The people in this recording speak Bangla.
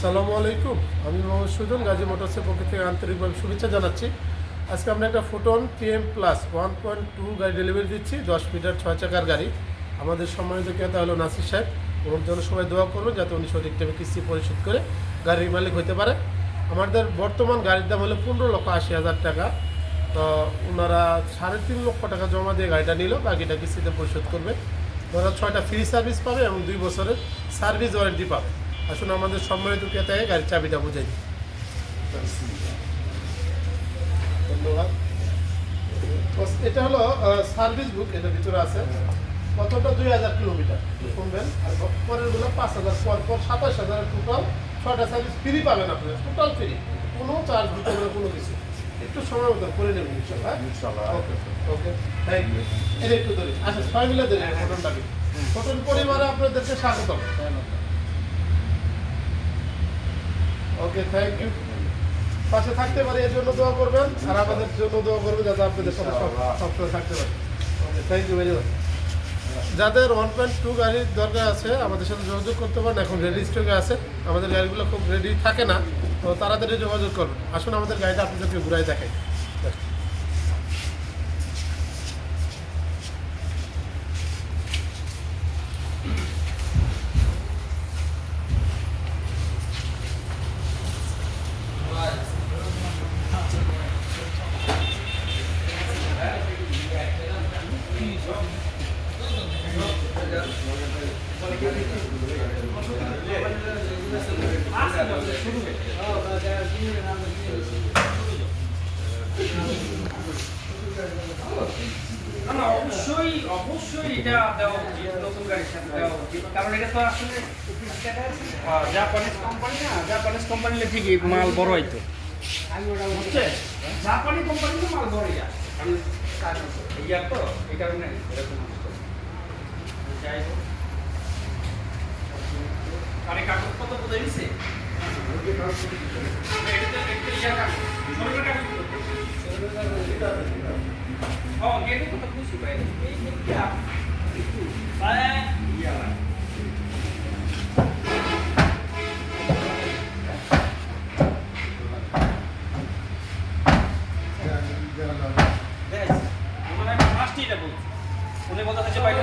আসসালামু আলাইকুম। আমি মোহাম্মদ সুজন, গাজী মোটরসের পক্ষ থেকে আন্তরিকভাবে শুভেচ্ছা জানাচ্ছি। আজকে আমরা একটা Foton TM plus one point two গাড়ি ডেলিভারি দিচ্ছি, দশ মিটার ছয় চাকার গাড়ি। আমাদের সম্মানিত ক্রেতা হলো নাসির সাহেব। ওর জন্য সবাই দোয়া করব যাতে উনি সঠিক টাইমে কিস্তি পরিশোধ করে গাড়ির মালিক হতে পারে। আমাদের বর্তমান গাড়ির দাম হলো পনেরো লক্ষ আশি হাজার টাকা। তো ওনারা সাড়ে তিন লক্ষ টাকা জমা দিয়ে গাড়িটা নিল, বাকিটা কিস্তিতে পরিশোধ করবে। ওনারা ছয়টা ফ্রি সার্ভিস পাবে এবং দুই বছরের সার্ভিস ওয়ারেন্টি পাবে। আসুন আমাদের সম্মানিত ক্রেতাকে গাড়ির চাবিটা বুঝাই দিই। ধন্যবাদ। এটা হলো সার্ভিস বুক এটার ভিতরে আছে। কতটা? দুই হাজার কিলোমিটার। শুনবেন? আর পরেরগুলো পাঁচ হাজার পর পর সাতাশ হাজার টোটাল ছটা সার্ভিস ফ্রি পাবেন আপনার। টোটাল ফ্রি কোনো চার্জ দিতে হবে কোনো কিছু। একটু সময় মতো করে নেবেন ইনশাল্লাহ ইনশাল্লাহ। ওকে ওকে। থ্যাংক ইউ এটা একটু ধরি। আচ্ছা ছয় মিলে ধরি ফোটনটাকে ফোটন পরিবারে আপনাদেরকে স্বাগতম। ওকে থ্যাংক ইউ পাশে থাকতে পারে, এর জন্য দোয়া করবেন। আর আমাদের জন্য দোয়া করবেন যাতে আপনাদের সাথে সব- সবসময় থাকতে পারে। Okay thank you very much যাদের ওয়ান পয়েন্ট টু গাড়ির দরকার আছে, আমাদের সাথে যোগাযোগ করতে পারেন। এখন রেডি স্টকে আছে। আমাদের গাড়িগুলো খুব রেডি থাকে না। তো তাড়াতাড়ি যোগাযোগ করবেন আসুন আমাদের গাড়িটা আপনাদেরকে ঘুরাই দেখাই। অবশ্যই অবশ্যই এটা দেওয়া উচিত, নতুন গাড়ির সাথে দেওয়া উচিত। কারণ এটা তো আসলে জাপানিজ কোম্পানি না জাপানিজ কোম্পানি ঠিকই, মাল বড় হইতো। বুঝছে? জাপানি কোম্পানি তো মাল যায় কারণ ইয়ার তো, এই কারণে এরকম যাই হোক। মানে কাগজ কত বোঝা দিছে Oh, game itu tak khusus, baik. Ini dia. Itu. Baik. Iyalah. Guys, আমরা ফার্স্ট এটা বলছি উনি কথা হচ্ছে বাইরে